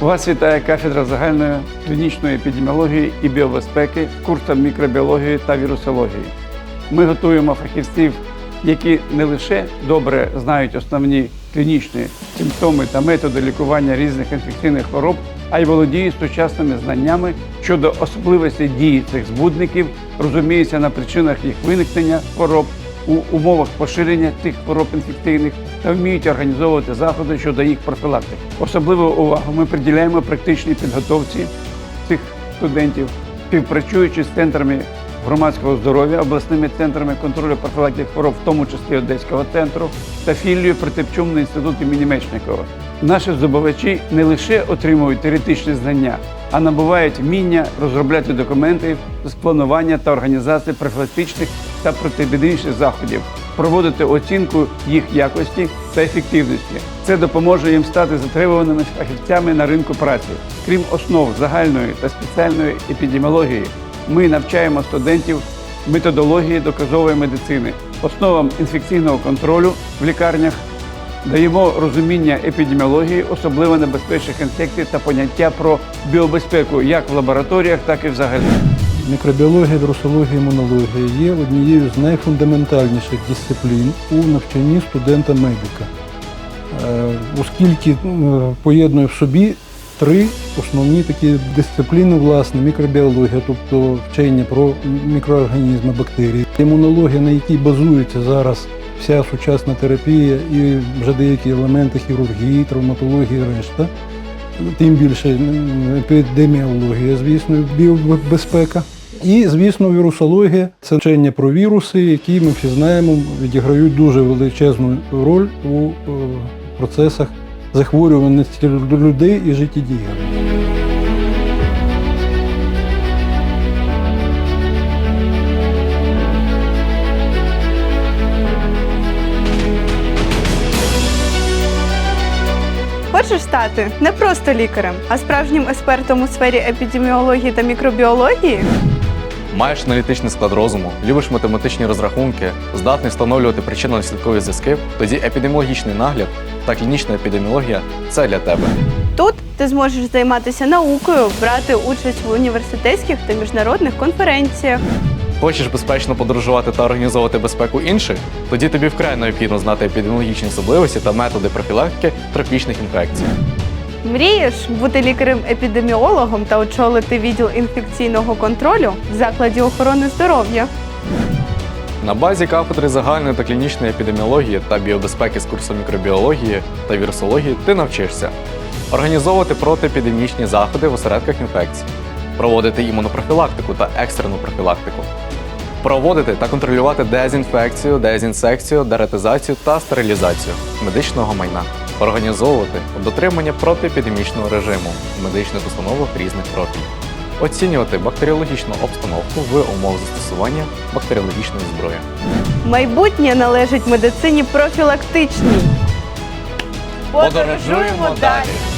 Вас вітає кафедра загальної клінічної епідеміології і біобезпеки курсом мікробіології та вірусології. Ми готуємо фахівців, які не лише добре знають основні клінічні симптоми та методи лікування різних інфекційних хвороб, а й володіють сучасними знаннями щодо особливостей дії цих збудників, розуміються на причинах їх виникнення хвороб, у умовах поширення цих хвороб інфекційних та вміють організовувати заходи щодо їх профілактики. Особливу увагу ми приділяємо практичній підготовці цих студентів, співпрацюючи з центрами громадського здоров'я, обласними центрами контролю профілактики хвороб, в тому числі Одеського центру, та філією протипчумний інститут імені Мечникова. Наші здобувачі не лише отримують теоретичні знання, а набувають вміння розробляти документи з планування та організації профілактичних та протиепідемічних заходів, проводити оцінку їх якості та ефективності. Це допоможе їм стати затребуваними фахівцями на ринку праці. Крім основ загальної та спеціальної епідеміології, ми навчаємо студентів методології доказової медицини, основам інфекційного контролю в лікарнях, даємо розуміння епідеміології, особливо небезпечних інфекцій та поняття про біобезпеку як в лабораторіях, так і взагалі. Мікробіологія, вірусологія, імунологія є однією з найфундаментальніших дисциплін у навчанні студента-медика, Е, оскільки е, поєднує в собі три основні такі дисципліни, власне, мікробіологія, тобто вчення про мікроорганізми, бактерії, імунологія, на якій базується зараз вся сучасна терапія і вже деякі елементи хірургії, травматології, решта. Тим більше епідеміологія, звісно, біобезпека. І, звісно, вірусологія це вчення про віруси, які ми всі знаємо, відіграють дуже величезну роль у е, процесах захворюваності людей і життєдіяльності. Хочеш стати не просто лікарем, а справжнім експертом у сфері епідеміології та мікробіології? Маєш аналітичний склад розуму, любиш математичні розрахунки, здатний встановлювати причинно-наслідкові зв'язки, тоді епідеміологічний нагляд та клінічна епідеміологія це для тебе. Тут ти зможеш займатися наукою, брати участь в університетських та міжнародних конференціях. Хочеш безпечно подорожувати та організовувати безпеку інших? Тоді тобі вкрай необхідно знати епідеміологічні особливості та методи профілактики тропічних інфекцій. Мрієш бути лікарем-епідеміологом та очолити відділ інфекційного контролю в закладі охорони здоров'я. На базі кафедри загальної та клінічної епідеміології та біобезпеки з курсу мікробіології та вірусології ти навчишся організовувати протиепідемічні заходи в осередках інфекцій, проводити імунопрофілактику та екстрену профілактику, проводити та контролювати дезінфекцію, дезінсекцію, дератизацію та стерилізацію медичного майна, організовувати дотримання протиепідемічного режиму в медичних установах різних профілів, оцінювати бактеріологічну обстановку в умовах застосування бактеріологічної зброї. Майбутнє належить медицині профілактичній. Подорожуємо далі!